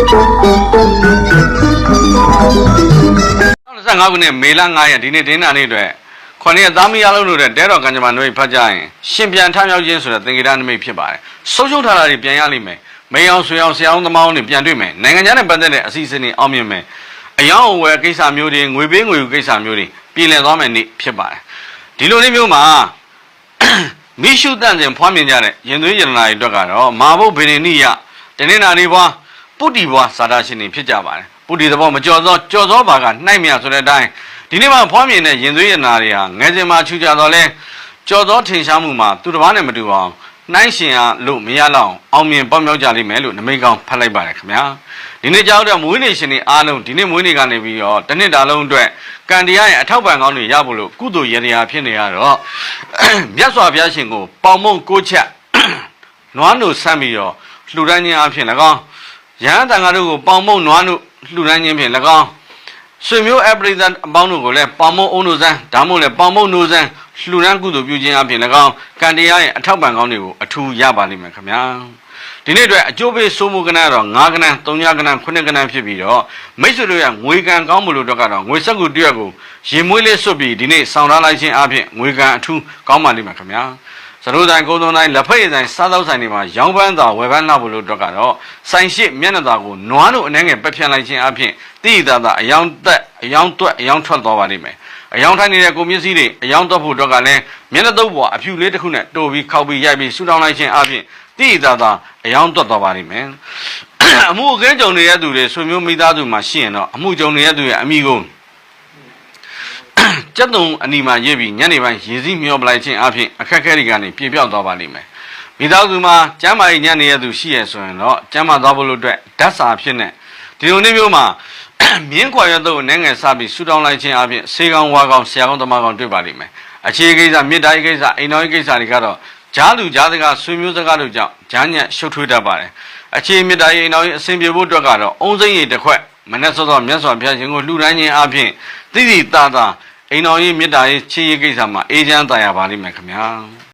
25ခုနှစ်မေလ9ရက်ဒီနေ့တင်းနာနေ့အတွက်ခொနည်းသားမီးအလုံးတို့တဲ့တဲတော်ကံကြမ္မာနှုတ်ဖတ်ကြရင်ရှင်ပြန်ထမြောက်ခြင်းဆိုတဲ့သင်္ကေတနိမိတ်ဖြစ်ပါတယ်ဆုံးရှုံးထားတာတွေပြန်ရလိမ့်မယ်မေအောင်ဆွေအောင်ဆရာအောင်သမောင်းတွေပြန်တွေ့မယ်နိုင်ငံခြားနဲ့ပတ်သက်တဲ့အစီအစဉ်တွေအောင်မြင်မယ်အယောင်အဝယ်ကိစ္စမျိုးတွေငွေပေးငွေယူကိစ္စမျိုးတွေပြည်လည်သွားမယ်နေ့ဖြစ်ပါတယ်ဒီလိုနေ့မျိုးမှာမိရှုတန့်စဉ်ဖွားမြင်ကြတဲ့ရင်သွေးရတနာတွေအတွက်ကတော့မာဘုတ်ဗေဒနိယတနင်္လာနေ့ဘွား ပုတ္တိဘွားဇာတာရှင်တွေဖြစ်ကြပါတယ်ပုတ္တိသဘောမကြော်သောကြော်သောဘာကနှိုက်မြဆိုတဲ့အတိုင်းဒီနေ့မှာဖွားမြင်တဲ့ရင်သွေးရတနာတွေဟာငယ်စဉ်မှာချူကြတော့လဲကြော်သောထင်ရှားမှုမှာသူတစ်ပါးနဲ့မတူအောင်နှိုင်းရှင်ရလို့မရလောက်အောင်မြင်ပေါက်မြောက်ကြလိမ့်မယ်လို့နမိတ်ကောင်းဖတ်လိုက်ပါတယ်ခင်ဗျာဒီနေ့ကြောက်တဲ့မွေးနေ့ရှင်တွေအားလုံးဒီနေ့မွေးနေ့ကနေပြီးတော့တစ်နှစ်တာလုံးအတွက်ကံတရားရဲ့အထောက်ပံ့ကောင်းတွေရဖို့လို့ကုသိုလ်ရတရားဖြစ်နေရတော့မြတ်စွာဘုရားရှင်ကိုပေါင်မုံကိုချက်နွားနိုဆမ်းပြီးတော့လှူဒန်းခြင်းအဖြစ်၎င်း ရဟန်းတန်ဃာတို့ကိုပေါင်မုံနွားနိုလှူဒန်းခြင်းဖြင့်၎င်းဆွေမျိုးအပရိသတ်အပေါင်းတို့ကိုလည်းပေါင်မုံအုံနိုဆန်းဒါမှမဟုတ်လည်းပေါင်မုံနိုဆန်းလှူဒန်းကုသိုလ်ပြုခြင်းအဖြစ်၎င်းကံတရားရဲ့အထောက်ပံ့ကောင်းတွေကိုအထူးရပါလိမ့်မယ်ခင်ဗျာ ဒီနေ့အတွက်အကျိုးပေးစိုးမှုကဏ္ဍတော့9ကဏ္ဍ3ညကဏ္ဍ9ကဏ္ဍဖြစ်ပြီးတော့မိတ်ဆွေတို့ရဲ့ငွေကံကောင်းမှုလို့တော့ကတော့ငွေစက်ကူတရက်ကိုရင်မွေးလေးစွတ်ပြီးဒီနေ့ဆောင်ထားလိုက်ခြင်းအဖြစ်ငွေကံအထူးကောင်းပါလိမ့်မယ်ခင်ဗျာစရိုးတိုင်းကုန်းသွန်းတိုင်းလက်ဖက်ရည်တိုင်းစားသောက်ဆိုင်တွေမှာရောင်းပန်းသာဝယ်ပန်းလာဖို့လို့တော့ကတော့ဆိုင်ရှိမျက်နှာသာကိုနွားတို့အနှဲငယ်ပက်ဖြန့်လိုက်ခြင်းအပြင်တိတိသားသားအယောင်သက်အယောင်တွက်အယောင်ထွက်သွားပါလိမ့်မယ်အယောင်ထိုင်နေတဲ့ကိုမျက်စိတွေအယောင်တွက်ဖို့တော့ကလည်းမျက်နှာသုံးပေါ်အဖြူလေးတစ်ခုနဲ့တိုးပြီးခောက်ပြီးရိုက်ပြီးဆူတောင်းလိုက်ခြင်းအပြင်တိတိသားသားအယောင်တွက်သွားပါလိမ့်မယ်အမှုအခင်းကြုံနေတဲ့သူတွေဆွေမျိုးမိသားစုမှာရှိရင်တော့အမှုကြုံနေတဲ့သူရဲ့အမိကိုကျက်တုံအနီမှာရေးပြီးညနေပိုင်းရေစီးမျောပလိုက်ခြင်းအပြင်အခက်အခဲတွေကနေပြေပြောက်သွားပါလိမ့်မယ်။မိသားစုမှာကျမ်းမာရေးညနေရသူရှိရဆိုရင်တော့ကျမ်းမာသွားဖို့လို့အတွက်ဓာတ်စာဖြစ်နေဒီလိုနေ့မျိုးမှာမြင်းခွာရတော့နိုင်ငံစပြီးဆူတောင်းလိုက်ခြင်းအပြင်ဆေးကောင်းဝါကောင်းဆရာကောင်းတမကောင်းတွေ့ပါလိမ့်မယ်။အခြေကိစ္စမြေတိုင်းကိစ္စအိမ်တော်ရေးကိစ္စတွေကတော့ ဂျားလူဂျားစကားဆွေမျိုးစကားတို့ကြောင့်ဂျားညက်ရှုပ်ထွေးတတ်ပါတယ်။အခြေမြေတိုင်းအိမ်တော်ရေးအစဉ်ပြေဖို့အတွက်ကတော့အုံစိမ့်ရည်တစ်ခွက်မနေ့စောစောမြတ်စွာဘုရားရှင်ကိုလှူဒန်းခြင်းအပြင်တိတိတသာအိမ်တော်ရေးမေတ္တာရေးချစ်ရေးကိစ္စမှာအေးချမ်းသာရပါလိမ့်မယ်ခင်ဗျာ